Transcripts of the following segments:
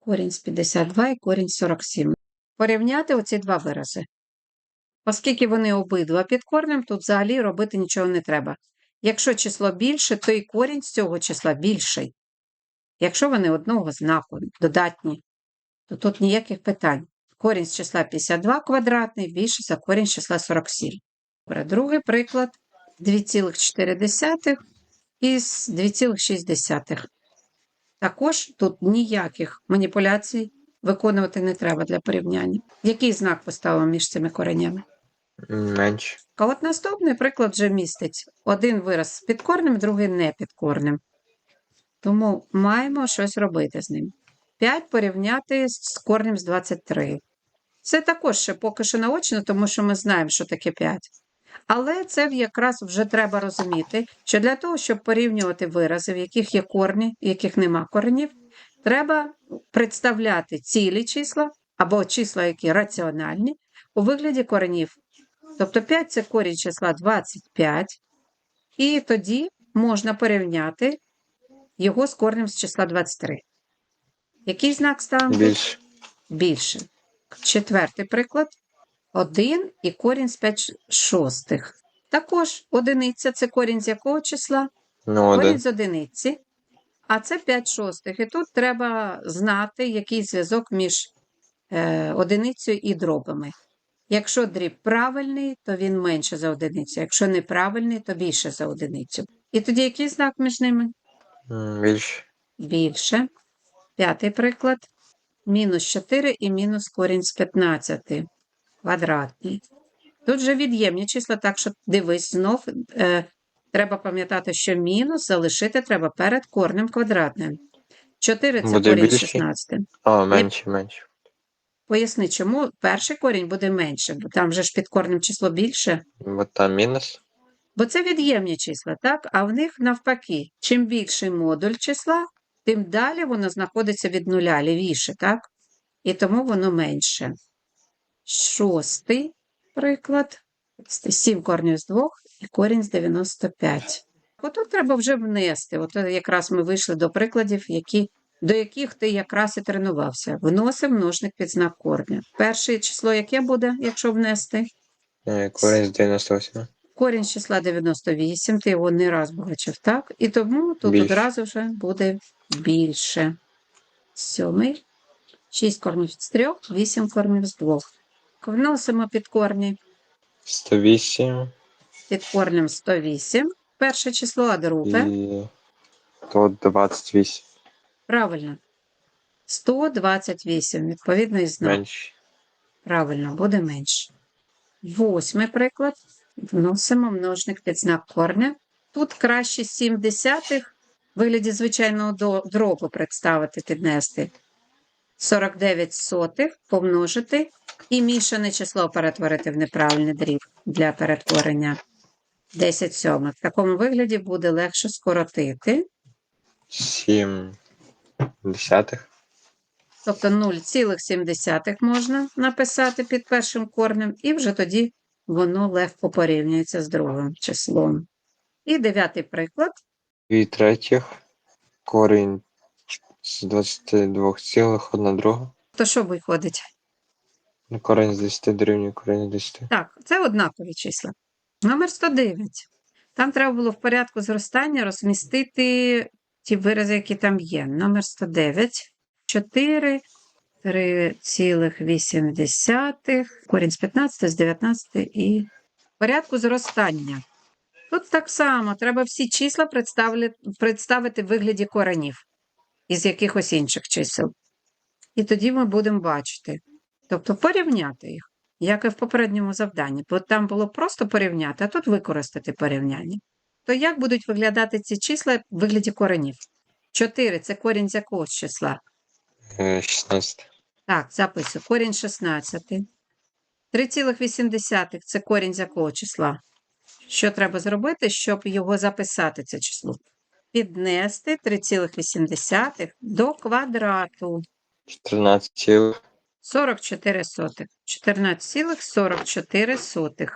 корінь з 52 і корінь з 47. Порівняти оці два вирази. Оскільки вони обидва під корнем, тут взагалі робити нічого не треба. Якщо число більше, то і корінь з цього числа більший. Якщо вони одного знаку додатні, то тут ніяких питань. Корінь з числа 52 квадратний більше за корінь з числа 47. Добре, другий приклад 2,4 із 2,6. Також тут ніяких маніпуляцій виконувати не треба для порівняння. Який знак поставимо між цими коренями? Менше. А от наступний приклад вже містить один вираз з підкорним, другий не підкорним. Тому маємо щось робити з ним. 5 порівняти з корнем з 23. Це також ще поки що наочно, тому що ми знаємо, що таке 5. Але це якраз вже треба розуміти, що для того, щоб порівнювати вирази, в яких є корні, в яких нема коренів, треба представляти цілі числа або числа, які раціональні, у вигляді коренів. Тобто 5 це корінь числа 25, і тоді можна порівняти його з корнем з числа 23. Який знак ставимо? Більше. більше. Четвертий приклад. 1 і корінь з 5 шостих. Також одиниця це корінь з якого числа? Ну, Корінь один. з одиниці. А це 5 шостих. І тут треба знати, який зв'язок між е, одиницею і дробами. Якщо дріб правильний, то він менше за одиницю. Якщо неправильний, то більше за одиницю. І тоді який знак між ними? Більше. більше. П'ятий приклад. Мінус 4 і мінус корінь з 15 квадратний. Тут же від'ємні числа, так що дивись знов. Е, треба пам'ятати, що мінус залишити треба перед корнем квадратним. 4 це Буде корінь більший? 16. А, менше, менше. Поясни, чому перший корінь буде менше, бо там же ж під корнем число більше. Бо там мінус. Бо це від'ємні числа, так? А в них навпаки, чим більший модуль числа, тим далі воно знаходиться від нуля, лівіше, так? І тому воно менше. Шостий приклад. 7 корнів з 2 і корінь з 95. Отут треба вже внести. От якраз ми вийшли до прикладів, які, до яких ти якраз і тренувався. Вносив множник під знак корня. Перше число яке буде, якщо внести? Е, Корінь з 98. Корінь з числа 98, ти його не раз бачив, так? І тому тут Більше. одразу вже буде більше. Сьомий. 6 корнів з 3, 8 корнів з 2. Вносимо під корні. 108 Під корнем 108. Перше число, а друге. і то 28. Правильно. 128. Відповідний знак. Менше. Правильно, буде менше. Восьмий приклад. Вносимо множник під знак корня. Тут краще 7 десятих в вигляді звичайного дробу представити, піднести. 49 сотих помножити і мішане число перетворити в неправильний дріб для перетворення. 10 сьомих. В такому вигляді буде легше скоротити. 7 десятих. Тобто 0,7 можна написати під першим корнем, і вже тоді воно легко порівнюється з другим числом. І дев'ятий приклад. 2 третіх. Корінь з 22 цілих, одна друга. То що виходить? Ну, Корінь з 10 дорівнює корінь з 10. Так, це однакові числа. Номер 109. Там треба було в порядку зростання розмістити ті вирази, які там є. Номер 109. 4, 3,8, корінь з 15, з 19 і в порядку зростання. Тут так само треба всі числа представити в вигляді коренів із якихось інших чисел. І тоді ми будемо бачити. Тобто порівняти їх, як і в попередньому завданні. Бо там було просто порівняти, а тут використати порівняння. То як будуть виглядати ці числа в вигляді коренів? 4 це корінь з якогось числа. Е, 16. Так, записую. Корінь 16. 3,8 це корінь з якого числа? Що треба зробити, щоб його записати, це число? Піднести 3,8 до квадрату. 14 цілих. 44 сотих. 14,44.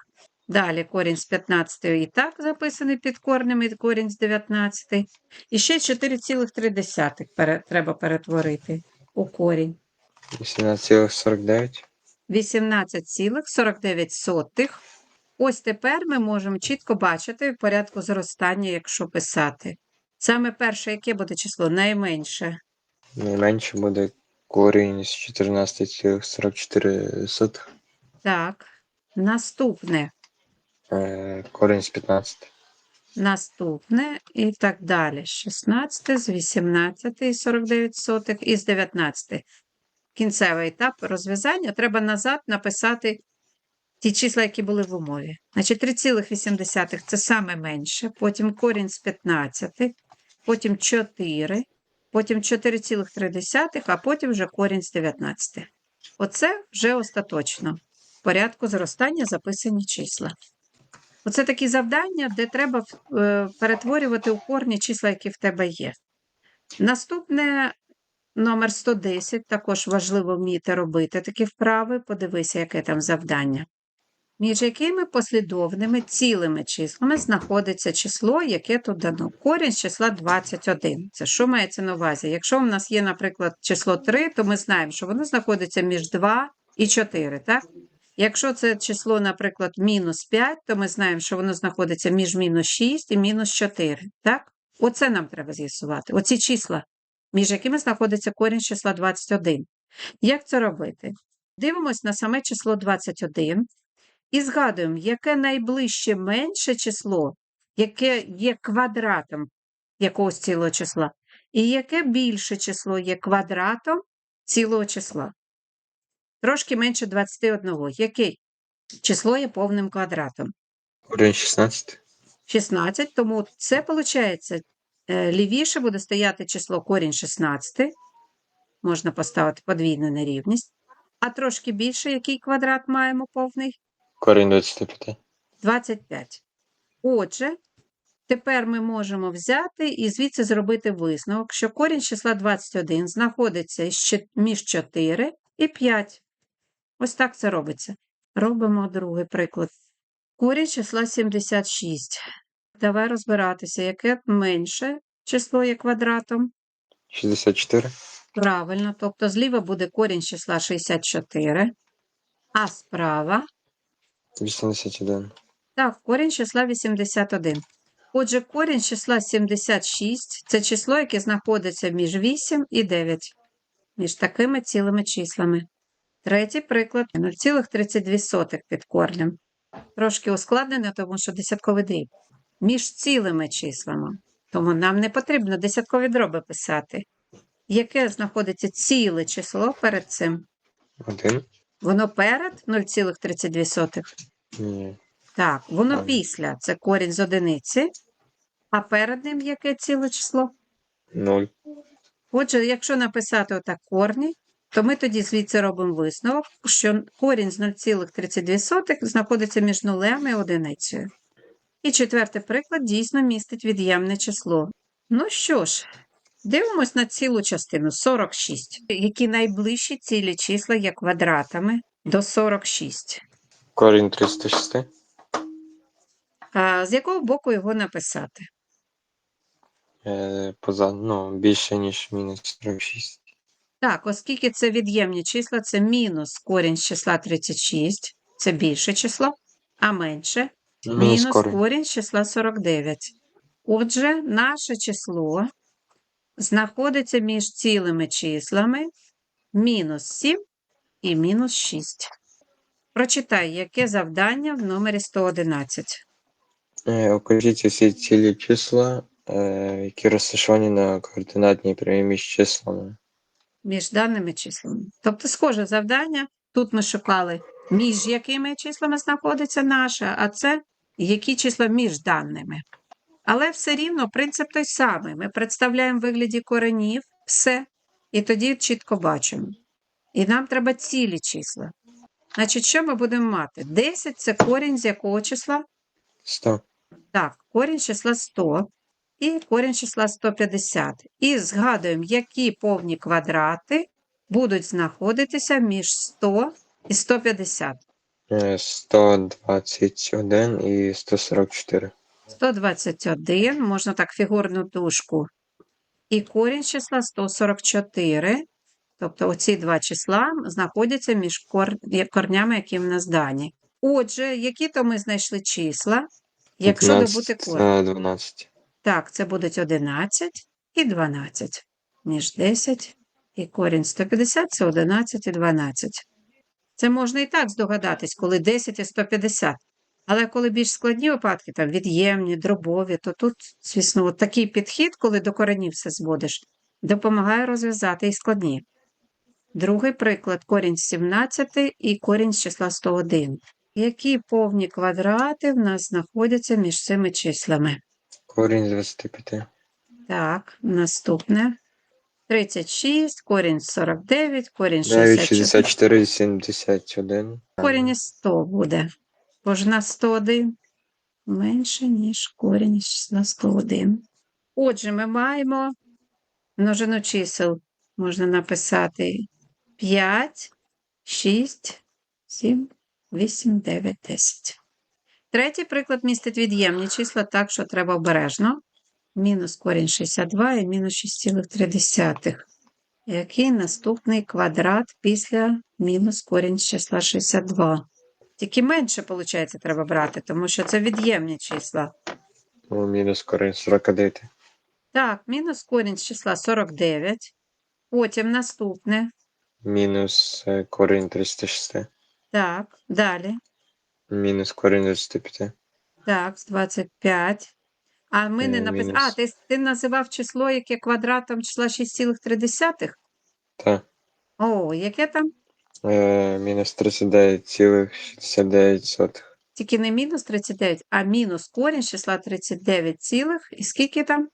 Далі корінь з 15 і так записаний під корнем, і корінь з 19. І ще 4,3 пере- треба перетворити. у корінь. 18,49. 18,49. Ось тепер ми можемо чітко бачити в порядку зростання, якщо писати. Саме перше, яке буде число? Найменше. Найменше буде корінь з 14,44. Так. Наступне. Е, корінь з 15. Наступне і так далі. 16 з 18 і 49 сотих і з 19. Кінцевий етап розв'язання. Треба назад написати ті числа, які були в умові. Значить, 3,8 це саме менше, потім корінь з 15, потім 4, потім 4,3, а потім вже корінь з 19. Оце вже остаточно. В порядку зростання записані числа. Оце такі завдання, де треба е, перетворювати у корні числа, які в тебе є. Наступне номер 110, також важливо вміти робити такі вправи. Подивися, яке там завдання. Між якими послідовними цілими числами знаходиться число, яке тут дано. Корінь з числа 21. Це що мається на увазі? Якщо в нас є, наприклад, число 3, то ми знаємо, що воно знаходиться між 2 і 4, так? Якщо це число, наприклад, мінус 5, то ми знаємо, що воно знаходиться між мінус 6 і мінус 4. Так? Оце нам треба з'ясувати. Оці числа, між якими знаходиться корінь з числа 21. Як це робити? Дивимось на саме число 21 і згадуємо, яке найближче менше число, яке є квадратом якогось цілого числа, і яке більше число є квадратом цілого числа. Трошки менше 21. Яке число є повним квадратом? Корінь 16. 16, тому це виходить, лівіше буде стояти число корінь 16, можна поставити подвійну нерівність, а трошки більше, який квадрат маємо повний? Корінь 25. 25. Отже, тепер ми можемо взяти і звідси зробити висновок, що корінь числа 21 знаходиться між 4 і 5. Ось так це робиться. Робимо другий приклад. Корінь числа 76. Давай розбиратися, яке менше число є квадратом. 64. Правильно, тобто зліва буде корінь числа 64, а справа 81. Так, корінь числа 81. Отже, корінь числа 76 – це число, яке знаходиться між 8 і 9, між такими цілими числами. Третій приклад – 0,32 під корнем. Трошки ускладнене, тому що десятковий дріб. Між цілими числами. Тому нам не потрібно десяткові дроби писати. Яке знаходиться ціле число перед цим? 1. Воно перед 0,32. Ні. Так, воно Ага. після це корінь з одиниці, а перед ним яке ціле число? 0. Отже, якщо написати отак корні, то ми тоді звідси робимо висновок, що корінь з 0,32 знаходиться між нулем і одиницею. І четвертий приклад дійсно містить від'ємне число. Ну що ж, дивимось на цілу частину 46, які найближчі цілі числа є квадратами до 46. Корінь 306. А з якого боку його написати? Е, поза, ну, більше, ніж мінус 46. Так, оскільки це від'ємні числа, це мінус корінь з числа 36, це більше число, а менше Мінус мінус корінь. корінь з числа 49. Отже, наше число знаходиться між цілими числами мінус 7 і мінус 6. Прочитай, яке завдання в номері 111. Е, Укажіть усі цілі числа, е, які розташовані на координатній прямій між числами. між даними числами. Тобто, схоже завдання. Тут ми шукали, між якими числами знаходиться наша, а це які числа між даними. Але все рівно принцип той самий. Ми представляємо в вигляді коренів все, і тоді чітко бачимо. І нам треба цілі числа. Значить, що ми будемо мати? 10 це корінь з якого числа? 100. Так, корінь числа 100 і корінь числа 150. І згадуємо, які повні квадрати будуть знаходитися між 100 і 150. Е, 121 і 144. 121, можна так фігурну дужку. І корінь числа 144 Тобто оці два числа знаходяться між корнями, які в нас дані. Отже, які то ми знайшли числа, якщо добути корінь? та 12. Так, це будуть 11 і 12. Між 10 і корінь 150 це 11 і 12. Це можна і так здогадатись, коли 10 і 150. Але коли більш складні випадки, там від'ємні, дробові, то тут, звісно, от такий підхід, коли до коренів все зводиш, допомагає розв'язати і складні. Другий приклад корінь з 17 і корінь з числа 101. Які повні квадрати в нас знаходяться між цими числами? Корінь з 25. Так, наступне. 36, корінь з 49, корінь з 9, 64. 64, 71. Корінь 100 буде. Бо на 101 менше, ніж корінь із 101. Отже, ми маємо множину чисел. Можна написати 5, 6, 7, 8, 9, 10. Третій приклад містить від'ємні числа, так що треба обережно. Мінус корінь 62 і мінус 6,3. Який наступний квадрат після мінус корінь з числа 62? Тільки менше, виходить, треба брати, тому що це від'ємні числа. Ну, мінус корінь 49. Так, мінус корінь з числа 49. Потім наступне. Мінус е, корінь 306. Так, далі. Мінус корінь 25. Так, з 25. А ми не Е, написали. А, мінус. ти, ти називав число, яке квадратом числа 6,3? Та. О, яке там? Е, мінус 39,69. Тільки не мінус 39, а мінус корінь з числа 39 цілих. І скільки там?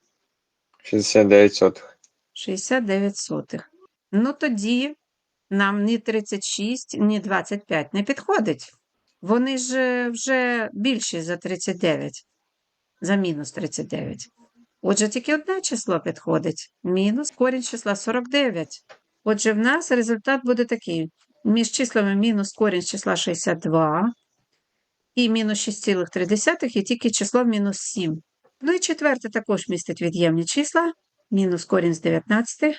69 сотих. 69 сотих. Ну тоді нам ні 36, ні 25 не підходить. Вони ж е, вже більші за 39, за мінус 39. Отже, тільки одне число підходить. Мінус корінь числа 49. Отже, в нас результат буде такий. Між числами мінус корінь з числа 62 і мінус 6,3 є тільки число мінус 7. Ну і четверте також містить від'ємні числа мінус корінь з 19,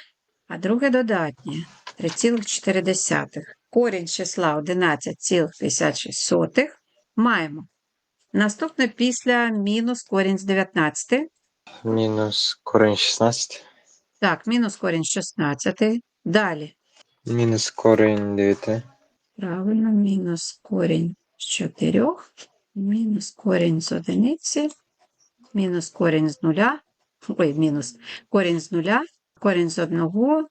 а друге додатнє 3,4. Корінь з числа 11,56 маємо. Наступне після мінус корінь з 19. Мінус корінь 16. Так, мінус корінь 16. Далі. Мінус корінь 9. Правильно, мінус корінь з 4, мінус корінь з одиниці, мінус корінь з нуля, ой, мінус корінь з нуля, корінь з одного,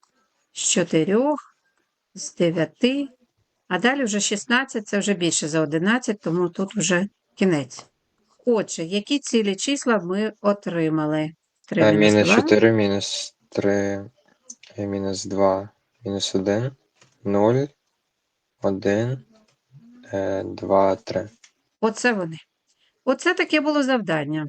з 4, з 9, а далі вже 16, це вже більше за 11, тому тут вже кінець. Отже, які цілі числа ми отримали? Три А мінус два. 4, мінус 3, е, мінус 2, мінус 1, 0, 1, 2, 3. Оце вони. Оце таке було завдання.